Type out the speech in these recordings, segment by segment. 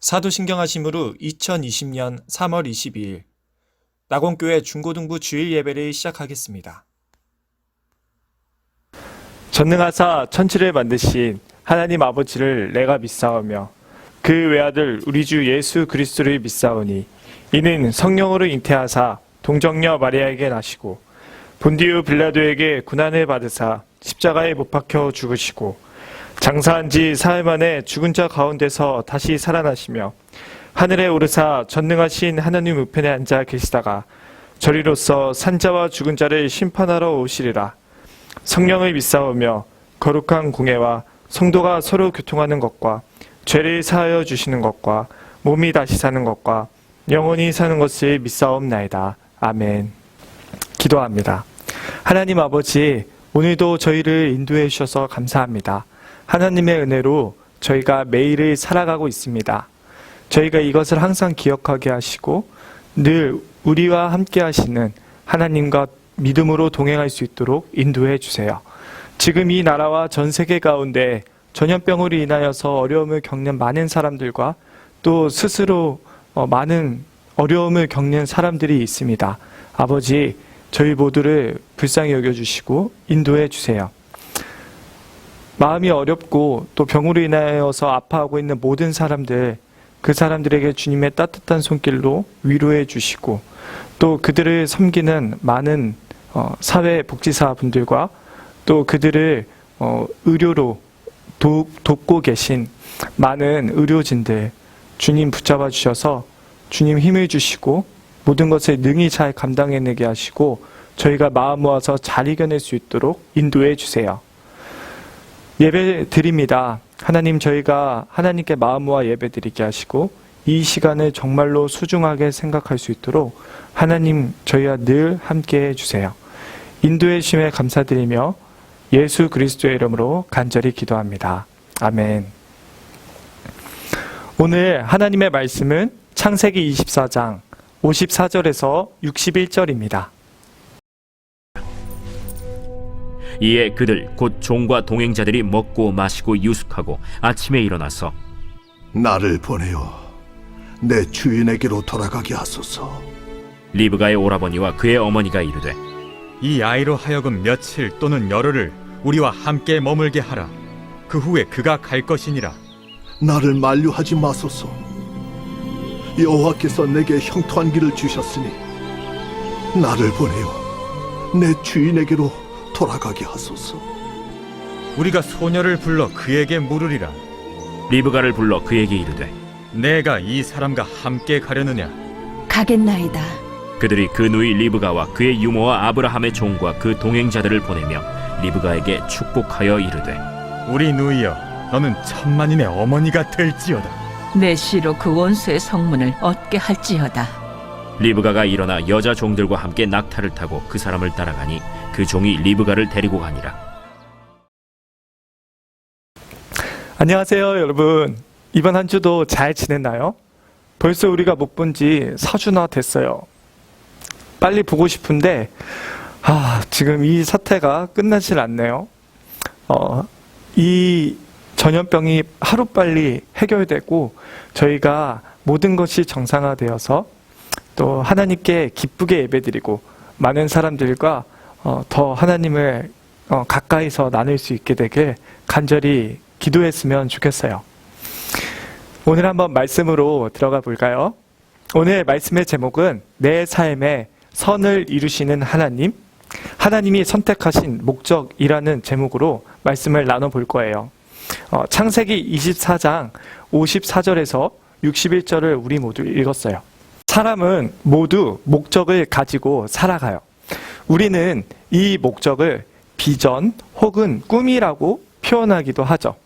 사도신경하심으로 2020년 3월 22일 낙원교회 중고등부 주일 예배를 시작하겠습니다. 전능하사 천지를 만드신 하나님 아버지를 내가 믿사오며 그 외아들 우리 주 예수 그리스도를 믿사오니 이는 성령으로 잉태하사 동정녀 마리아에게 나시고 본디우 빌라도에게 고난을 받으사 십자가에 못 박혀 죽으시고 장사한 지 사흘 만에 죽은 자 가운데서 다시 살아나시며 하늘에 오르사 전능하신 하나님 우편에 앉아 계시다가 저리로서 산자와 죽은 자를 심판하러 오시리라 성령을 믿사오며 거룩한 공예와 성도가 서로 교통하는 것과 죄를 사하여 주시는 것과 몸이 다시 사는 것과 영원히 사는 것을 믿사옵나이다. 아멘. 기도합니다. 하나님 아버지, 오늘도 저희를 인도해 주셔서 감사합니다. 하나님의 은혜로 저희가 매일을 살아가고 있습니다. 저희가 이것을 항상 기억하게 하시고 늘 우리와 함께 하시는 하나님과 믿음으로 동행할 수 있도록 인도해 주세요. 지금 이 나라와 전 세계 가운데 전염병으로 인하여서 어려움을 겪는 많은 사람들과 또 스스로 어, 많은 어려움을 겪는 사람들이 있습니다. 아버지, 저희 모두를 불쌍히 여겨주시고 인도해 주세요. 마음이 어렵고 또 병으로 인하여서 아파하고 있는 모든 사람들, 그 사람들에게 주님의 따뜻한 손길로 위로해 주시고 또 그들을 섬기는 많은 어, 사회복지사 분들과 또 그들을 어, 의료로 도, 돕고 계신 많은 의료진들 주님 붙잡아 주셔서 주님 힘을 주시고 모든 것을 능히 잘 감당해내게 하시고 저희가 마음 모아서 잘 이겨낼 수 있도록 인도해 주세요. 예배 드립니다. 하나님 저희가 하나님께 마음 모아 예배 드리게 하시고 이 시간을 정말로 소중하게 생각할 수 있도록 하나님 저희와 늘 함께 해 주세요. 인도해 주심에 감사드리며 예수 그리스도의 이름으로 간절히 기도합니다. 아멘. 오늘 하나님의 말씀은 창세기 24장 54절에서 61절입니다. 이에 그들 곧 종과 동행자들이 먹고 마시고 유숙하고 아침에 일어나서 나를 보내어 내 주인에게로 돌아가게 하소서. 리브가의 오라버니와 그의 어머니가 이르되 이 아이로 하여금 며칠 또는 열흘을 우리와 함께 머물게 하라. 그 후에 그가 갈 것이니라. 나를 만류하지 마소서. 여호와께서 내게 형통한 길을 주셨으니 나를 보내어 내 주인에게로 돌아가게 하소서. 우리가 소녀를 불러 그에게 물으리라. 리브가를 불러 그에게 이르되 내가 이 사람과 함께 가려느냐? 가겠나이다. 그들이 그 누이 리브가와 그의 유모와 아브라함의 종과 그 동행자들을 보내며 리브가에게 축복하여 이르되 우리 누이여, 너는 천만인의 어머니가 될지어다. 내 씨로 그 원수의 성문을 얻게 할지어다. 리브가가 일어나 여자 종들과 함께 낙타를 타고 그 사람을 따라가니 그 종이 리브가를 데리고 가니라 안녕하세요, 여러분. 이번 한 주도 잘 지냈나요? 벌써 우리가 못 본 지 4주나 됐어요. 빨리 보고 싶은데, 아, 지금 이 사태가 끝나질 않네요. 어, 이 전염병이 하루빨리 해결되고, 저희가 모든 것이 정상화되어서 또 하나님께 기쁘게 예배드리고, 많은 사람들과 어, 더 하나님을 어, 가까이서 나눌 수 있게 되길 간절히 기도했으면 좋겠어요. 오늘 한번 말씀으로 들어가 볼까요? 오늘 말씀의 제목은 내 삶에 선을 이루시는 하나님, 하나님이 선택하신 목적이라는 제목으로 말씀을 나눠 볼 거예요. 어, 창세기 24장 54절에서 61절을 우리 모두 읽었어요. 사람은 모두 목적을 가지고 살아가요. 우리는 이 목적을 비전 혹은 꿈이라고 표현하기도 하죠.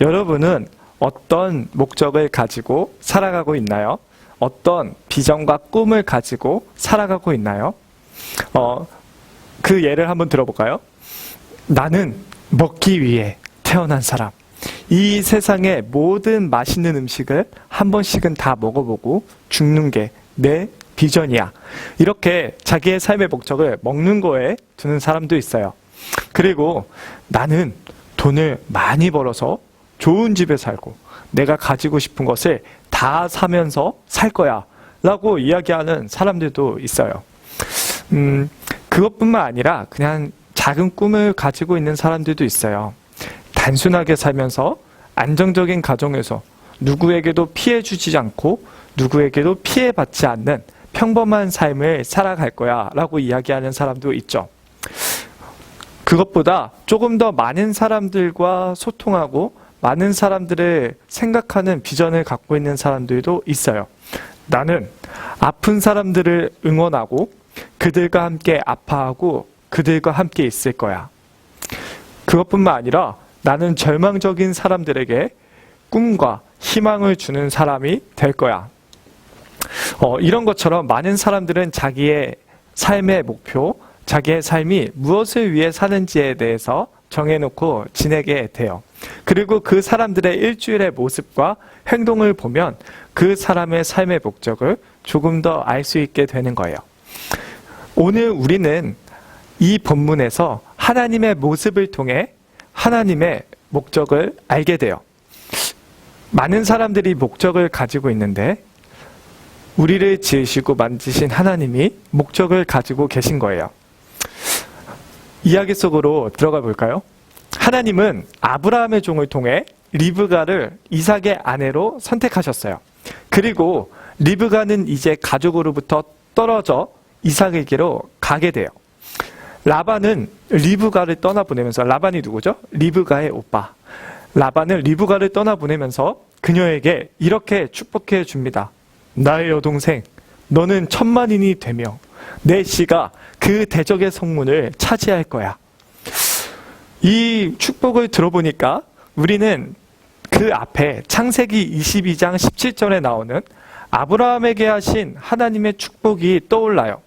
여러분은 어떤 목적을 가지고 살아가고 있나요? 어떤 비전과 꿈을 가지고 살아가고 있나요? 어, 그 예를 한번 들어볼까요? 나는 먹기 위해 태어난 사람. 이 세상의 모든 맛있는 음식을 한 번씩은 다 먹어보고 죽는 게 내 비전이야. 이렇게 자기의 삶의 목적을 먹는 거에 두는 사람도 있어요. 그리고 나는 돈을 많이 벌어서 좋은 집에 살고 내가 가지고 싶은 것을 다 사면서 살 거야. 라고 이야기하는 사람들도 있어요. 음, 그것뿐만 아니라 그냥 작은 꿈을 가지고 있는 사람들도 있어요. 단순하게 살면서 안정적인 가정에서 누구에게도 피해 주지 않고 누구에게도 피해 받지 않는 평범한 삶을 살아갈 거야 라고 이야기하는 사람도 있죠. 그것보다 조금 더 많은 사람들과 소통하고 많은 사람들을 생각하는 비전을 갖고 있는 사람들도 있어요. 나는 아픈 사람들을 응원하고 그들과 함께 아파하고 그들과 함께 있을 거야. 그것뿐만 아니라 나는 절망적인 사람들에게 꿈과 희망을 주는 사람이 될 거야. 어, 이런 것처럼 많은 사람들은 자기의 삶의 목표, 자기의 삶이 무엇을 위해 사는지에 대해서 정해놓고 지내게 돼요. 그리고 그 사람들의 일주일의 모습과 행동을 보면 그 사람의 삶의 목적을 조금 더 알 수 있게 되는 거예요. 오늘 우리는 이 본문에서 하나님의 모습을 통해 하나님의 목적을 알게 돼요. 많은 사람들이 목적을 가지고 있는데 우리를 지으시고 만드신 하나님이 목적을 가지고 계신 거예요. 이야기 속으로 들어가 볼까요? 하나님은 아브라함의 종을 통해 리브가를 이삭의 아내로 선택하셨어요. 그리고 리브가는 이제 가족으로부터 떨어져 이삭에게로 가게 돼요. 라반은 리브가를 떠나보내면서 라반이 누구죠? 리브가의 오빠. 라반은 리브가를 떠나보내면서 그녀에게 이렇게 축복해 줍니다. 나의 여동생, 너는 천만인이 되며 내 씨가 그 대적의 성문을 차지할 거야. 이 축복을 들어보니까 우리는 그 앞에 창세기 22장 17절에 나오는 아브라함에게 하신 하나님의 축복이 떠올라요.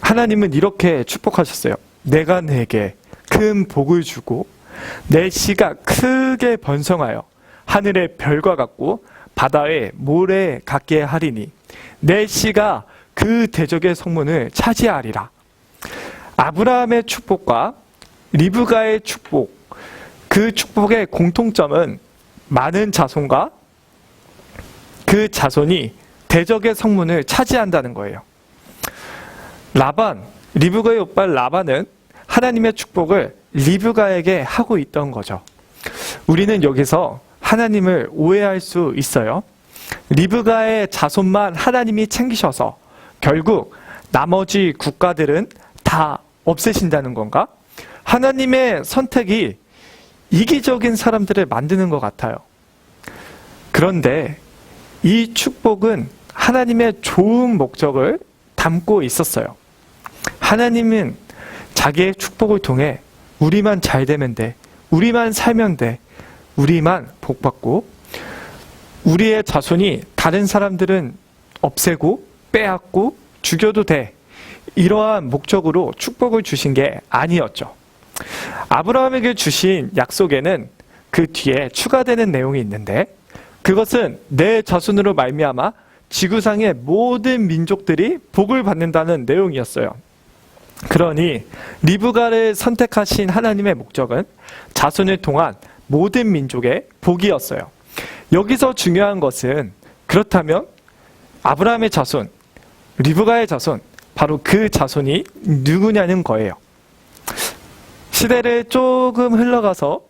하나님은 이렇게 축복하셨어요. 내가 내게 큰 복을 주고 내 씨가 크게 번성하여 하늘의 별과 같고 바다의 모래 같게 하리니 내 씨가 그 대적의 성문을 차지하리라. 아브라함의 축복과 리브가의 축복, 그 축복의 공통점은 많은 자손과 그 자손이 대적의 성문을 차지한다는 거예요. 라반, 리브가의 오빠 라반은 하나님의 축복을 리브가에게 하고 있던 거죠. 우리는 여기서 하나님을 오해할 수 있어요. 리브가의 자손만 하나님이 챙기셔서 결국 나머지 국가들은 다 없애신다는 건가? 하나님의 선택이 이기적인 사람들을 만드는 것 같아요. 그런데 이 축복은 하나님의 좋은 목적을 담고 있었어요. 하나님은 자기의 축복을 통해 우리만 잘 되면 돼. 우리만 살면 돼. 우리만 복받고 우리의 자손이 다른 사람들은 없애고 빼앗고 죽여도 돼. 이러한 목적으로 축복을 주신 게 아니었죠. 아브라함에게 주신 약속에는 그 뒤에 추가되는 내용이 있는데 그것은 내 자손으로 말미암아 지구상의 모든 민족들이 복을 받는다는 내용이었어요. 그러니 리브가를 선택하신 하나님의 목적은 자손을 통한 모든 민족의 복이었어요. 여기서 중요한 것은 그렇다면 아브라함의 자손, 리브가의 자손, 바로 그 자손이 누구냐는 거예요. 시대를 조금 흘러가서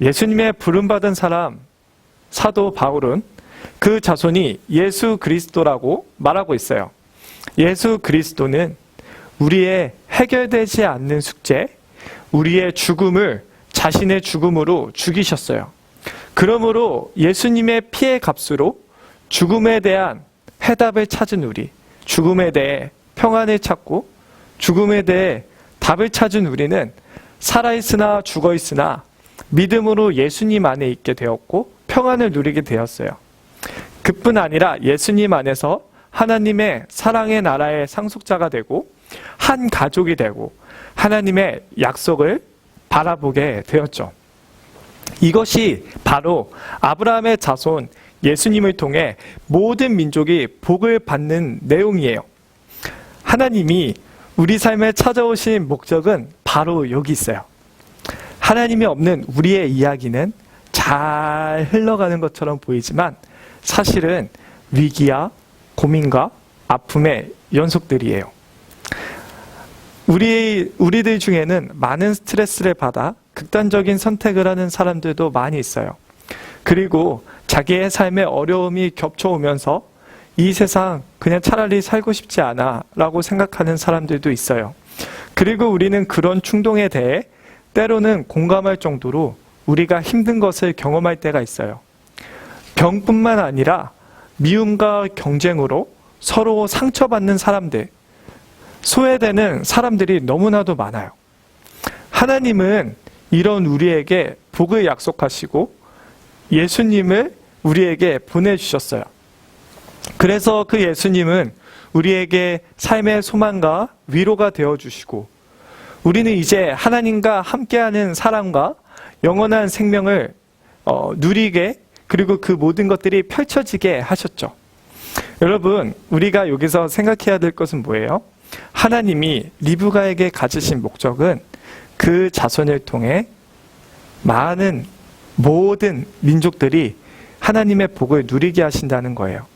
예수님의 부름받은 사람, 사도 바울은 그 자손이 예수 그리스도라고 말하고 있어요. 예수 그리스도는 우리의 해결되지 않는 숙제, 우리의 죽음을 자신의 죽음으로 죽이셨어요. 그러므로 예수님의 피의 값으로 죽음에 대한 해답을 찾은 우리, 죽음에 대해 평안을 찾고 죽음에 대해 답을 찾은 우리는 살아있으나 죽어있으나 믿음으로 예수님 안에 있게 되었고 평안을 누리게 되었어요. 그뿐 아니라 예수님 안에서 하나님의 사랑의 나라의 상속자가 되고 한 가족이 되고 하나님의 약속을 바라보게 되었죠. 이것이 바로 아브라함의 자손 예수님을 통해 모든 민족이 복을 받는 내용이에요. 하나님이 우리 삶에 찾아오신 목적은 바로 여기 있어요. 하나님이 없는 우리의 이야기는 잘 흘러가는 것처럼 보이지만 사실은 위기와 고민과 아픔의 연속들이에요. 우리, 우리들 중에는 많은 스트레스를 받아 극단적인 선택을 하는 사람들도 많이 있어요. 그리고 자기의 삶에 어려움이 겹쳐오면서 이 세상 그냥 차라리 살고 싶지 않아 라고 생각하는 사람들도 있어요. 그리고 우리는 그런 충동에 대해 때로는 공감할 정도로 우리가 힘든 것을 경험할 때가 있어요. 병뿐만 아니라 미움과 경쟁으로 서로 상처받는 사람들, 소외되는 사람들이 너무나도 많아요. 하나님은 이런 우리에게 복을 약속하시고 예수님을 우리에게 보내주셨어요. 그래서 그 예수님은 우리에게 삶의 소망과 위로가 되어주시고 우리는 이제 하나님과 함께하는 사랑과 영원한 생명을 어, 누리게 그리고 그 모든 것들이 펼쳐지게 하셨죠. 여러분, 우리가 여기서 생각해야 될 것은 뭐예요? 하나님이 리브가에게 가지신 목적은 그 자손을 통해 많은 모든 민족들이 하나님의 복을 누리게 하신다는 거예요.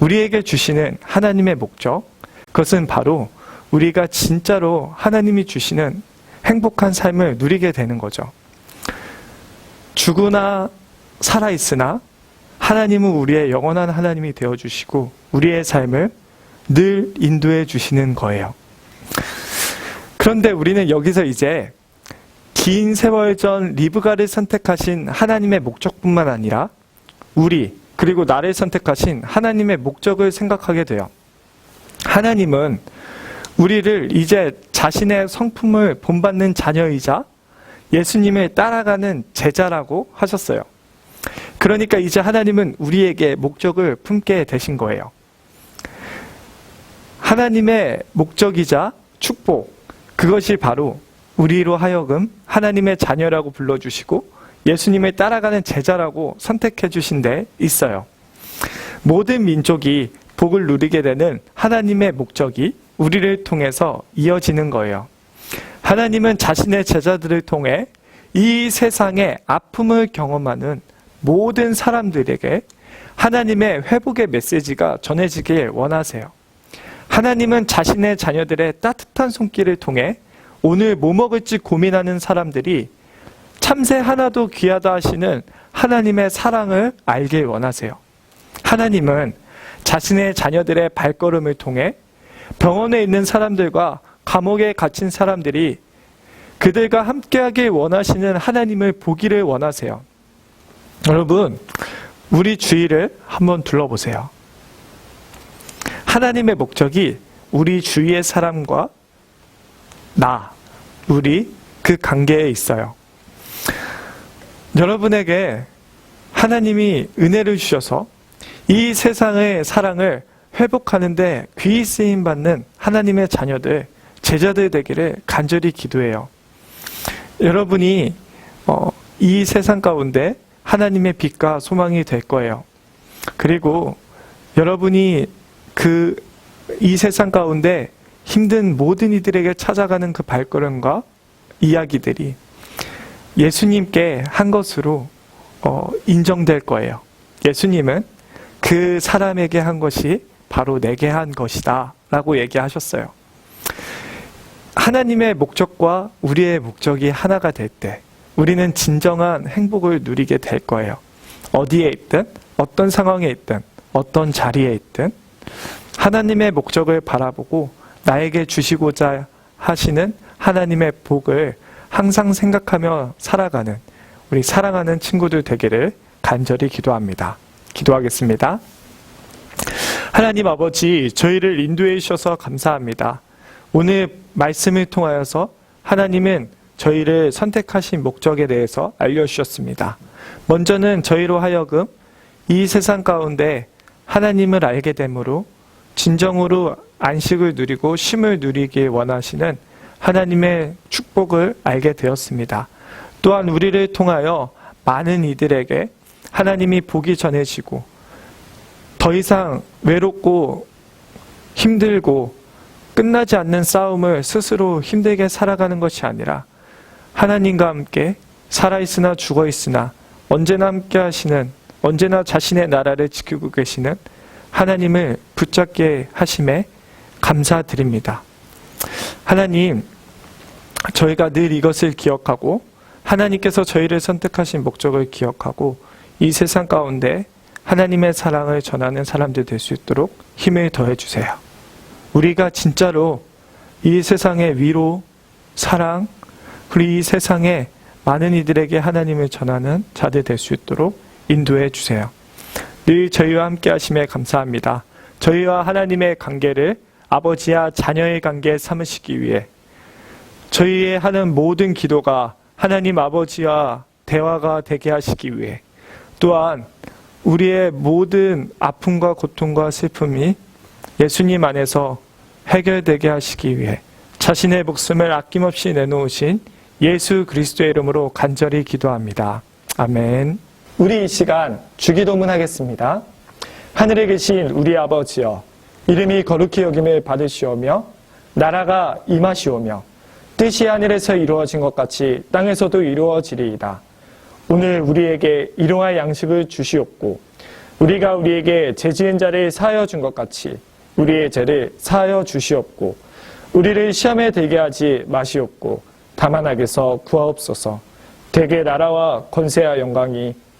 우리에게 주시는 하나님의 목적, 그것은 바로 우리가 진짜로 하나님이 주시는 행복한 삶을 누리게 되는 거죠. 죽으나 살아있으나 하나님은 우리의 영원한 하나님이 되어주시고 우리의 삶을 늘 인도해 주시는 거예요. 그런데 우리는 여기서 이제 긴 세월 전 리브가를 선택하신 하나님의 목적뿐만 아니라 우리 그리고 나를 선택하신 하나님의 목적을 생각하게 돼요. 하나님은 우리를 이제 자신의 성품을 본받는 자녀이자 예수님을 따라가는 제자라고 하셨어요. 그러니까 이제 하나님은 우리에게 목적을 품게 되신 거예요. 하나님의 목적이자 축복, 그것이 바로 우리로 하여금 하나님의 자녀라고 불러주시고 예수님을 따라가는 제자라고 선택해 주신 데 있어요. 모든 민족이 복을 누리게 되는 하나님의 목적이 우리를 통해서 이어지는 거예요. 하나님은 자신의 제자들을 통해 이 세상의 아픔을 경험하는 모든 사람들에게 하나님의 회복의 메시지가 전해지길 원하세요. 하나님은 자신의 자녀들의 따뜻한 손길을 통해 오늘 뭐 먹을지 고민하는 사람들이 참새 하나도 귀하다 하시는 하나님의 사랑을 알길 원하세요. 하나님은 자신의 자녀들의 발걸음을 통해 병원에 있는 사람들과 감옥에 갇힌 사람들이 그들과 함께하길 원하시는 하나님을 보기를 원하세요. 여러분, 우리 주위를 한번 둘러보세요. 하나님의 목적이 우리 주위의 사람과 나, 우리 그 관계에 있어요. 여러분에게 하나님이 은혜를 주셔서 이 세상의 사랑을 회복하는데 귀히 쓰임 받는 하나님의 자녀들, 제자들 되기를 간절히 기도해요. 여러분이 어, 이 세상 가운데 하나님의 빛과 소망이 될 거예요. 그리고 여러분이 그 이 세상 가운데 힘든 모든 이들에게 찾아가는 그 발걸음과 이야기들이 예수님께 한 것으로 어, 인정될 거예요. 예수님은 그 사람에게 한 것이 바로 내게 한 것이다. 라고 얘기하셨어요. 하나님의 목적과 우리의 목적이 하나가 될 때, 우리는 진정한 행복을 누리게 될 거예요. 어디에 있든, 어떤 상황에 있든, 어떤 자리에 있든, 하나님의 목적을 바라보고 나에게 주시고자 하시는 하나님의 복을 항상 생각하며 살아가는 우리 사랑하는 친구들 되기를 간절히 기도합니다. 기도하겠습니다. 하나님 아버지, 저희를 인도해 주셔서 감사합니다. 오늘 말씀을 통하여서 하나님은 저희를 선택하신 목적에 대해서 알려주셨습니다. 먼저는 저희로 하여금 이 세상 가운데 하나님을 알게 되므로 진정으로 안식을 누리고 쉼을 누리길 원하시는 하나님의 축복을 알게 되었습니다. 또한 우리를 통하여 많은 이들에게 하나님이 복이 전해지고 더 이상 외롭고 힘들고 끝나지 않는 싸움을 스스로 힘들게 살아가는 것이 아니라 하나님과 함께 살아있으나 죽어있으나 언제나 함께 하시는 언제나 자신의 나라를 지키고 계시는 하나님을 붙잡게 하심에 감사드립니다. 하나님, 저희가 늘 이것을 기억하고 하나님께서 저희를 선택하신 목적을 기억하고 이 세상 가운데 하나님의 사랑을 전하는 사람들 될 수 있도록 힘을 더해 주세요. 우리가 진짜로 이 세상의 위로, 사랑, 그리고 이 세상에 많은 이들에게 하나님을 전하는 자들 될 수 있도록 인도해 주세요. 늘 저희와 함께 하심에 감사합니다. 저희와 하나님의 관계를 아버지와 자녀의 관계 삼으시기 위해 저희의 하는 모든 기도가 하나님 아버지와 대화가 되게 하시기 위해 또한 우리의 모든 아픔과 고통과 슬픔이 예수님 안에서 해결되게 하시기 위해 자신의 목숨을 아낌없이 내놓으신 예수 그리스도의 이름으로 간절히 기도합니다. 아멘. 우리 이 시간 주기도문 하겠습니다. 하늘에 계신 우리 아버지여 이름이 거룩히 여김을 받으시오며 나라가 임하시오며 뜻이 하늘에서 이루어진 것 같이 땅에서도 이루어지리이다. 오늘 우리에게 일용할 양식을 주시옵고 우리가 우리에게 죄 지은 자를 사하여 준 것 같이 우리의 죄를 사하여 주시옵고 우리를 시험에 들게 하지 마시옵고 다만 악에서 구하옵소서 대개 나라와 권세와 영광이